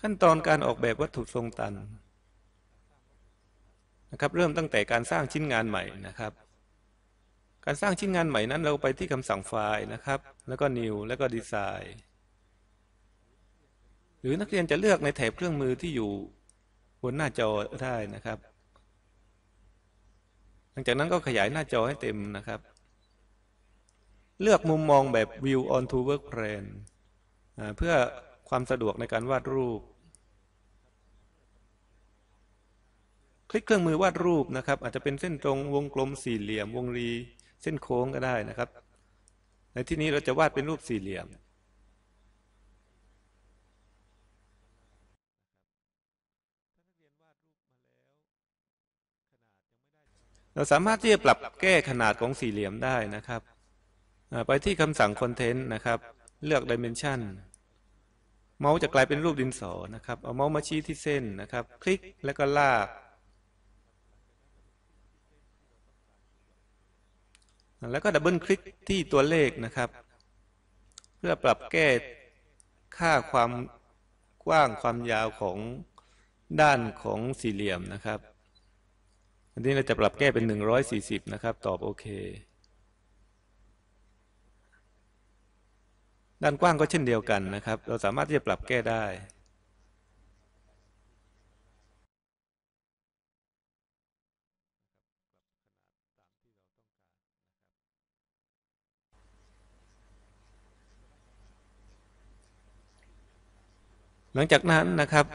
ขั้นตอนการออกแบบวัตถุทรงตันนะครับ เริ่มตั้งแต่การสร้างชิ้นงานใหม่นะครับ การสร้างชิ้นงานใหม่นั้นเราไปที่คำสั่งไฟล์นะครับ แล้วก็ new แล้วก็ design หรือนักเรียนจะเลือกในแถบเครื่องมือที่อยู่บนหน้าจอได้นะครับ หลังจากนั้นก็ขยายหน้าจอให้เต็มนะครับ เลือกมุมมองแบบ view onto work plan เพื่อ ความสะดวกในการวาดรูป คลิกเครื่องมือวาดรูปนะครับ อาจจะเป็นเส้นตรงวงกลมสี่เหลี่ยม วงรี เส้นโค้งก็ได้นะครับ ในที่นี้เราจะวาดเป็นรูปสี่เหลี่ยม เราสามารถที่จะปรับแก้ขนาดของสี่เหลี่ยมได้นะครับ ไปที่คำสั่ง Content นะครับ เลือก Dimension เมาส์จะกลายเป็นรูปดินสอนะครับ เอาเมาส์มาชี้ที่เส้นนะครับ คลิกแล้วก็ลาก แล้วก็ดับเบิลคลิกที่ตัวเลขนะครับ เพื่อปรับแก้ค่าความกว้างความยาวของด้านของสี่เหลี่ยมนะครับ อันนี้เราจะปรับแก้เป็น 140 นะครับ ตอบโอเค ด้านกว้างก็เช่นเดียวกันนะครับ เราสามารถที่จะปรับแก้ได้หลังจากนั้นนะครับ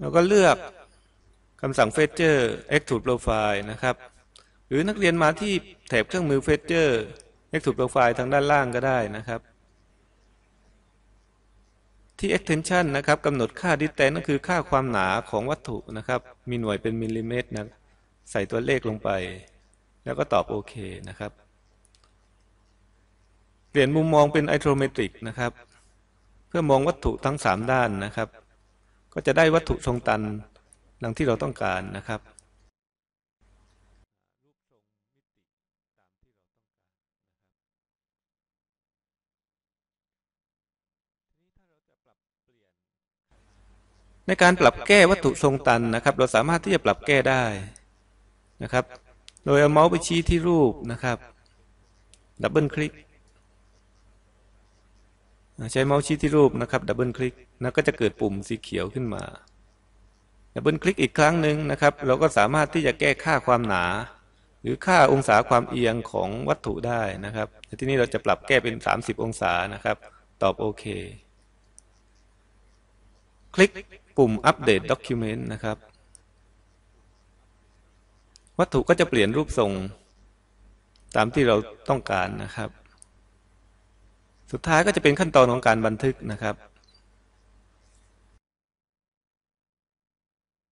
เราก็เลือกคำสั่ง Fetcher Extrude Profile นะครับ หรือนักเรียนมาที่แถบเครื่องมือ Fetcher Extrude Profile ทางด้านล่างก็ได้นะครับ ที่ Extension นะครับกำหนดค่า Distance นั่นคือค่าความหนาของวัตถุนะครับ มีหน่วยเป็นมิลลิเมตรนะใส่ตัวเลขลงไป แล้วก็ตอบโอเคนะครับ เปลี่ยนมุมมองเป็น isometric นะครับ เพื่อมองวัตถุทั้งสามด้านนะครับ ก็จะได้วัตถุทรงตันดังที่เราต้องการนะครับ ในการปรับแก้วัตถุทรงตันนะครับ เราสามารถที่จะปรับแก้ได้นะครับ โดยเอาเมาส์ไปชี้ที่รูปนะครับ ดับเบิลคลิก ใช้เมาส์ชี้ที่รูปนะครับ ดับเบิลคลิกแล้วก็จะเกิดปุ่มสีเขียวขึ้นมา ดับเบิลคลิกอีกครั้งหนึ่งนะครับ เราก็สามารถที่จะแก้ค่าความหนา หรือค่าองศาความเอียงของวัตถุได้นะครับ ที่นี้เราจะปรับแก้เป็น 30 องศานะครับ ตอบโอเค คลิกปุ่ม Update Document นะครับ วัตถุก็จะเปลี่ยนรูปทรง ตามที่เราต้องการนะครับ สุดท้ายก็จะเป็นขั้นตอนของการบันทึกนะครับ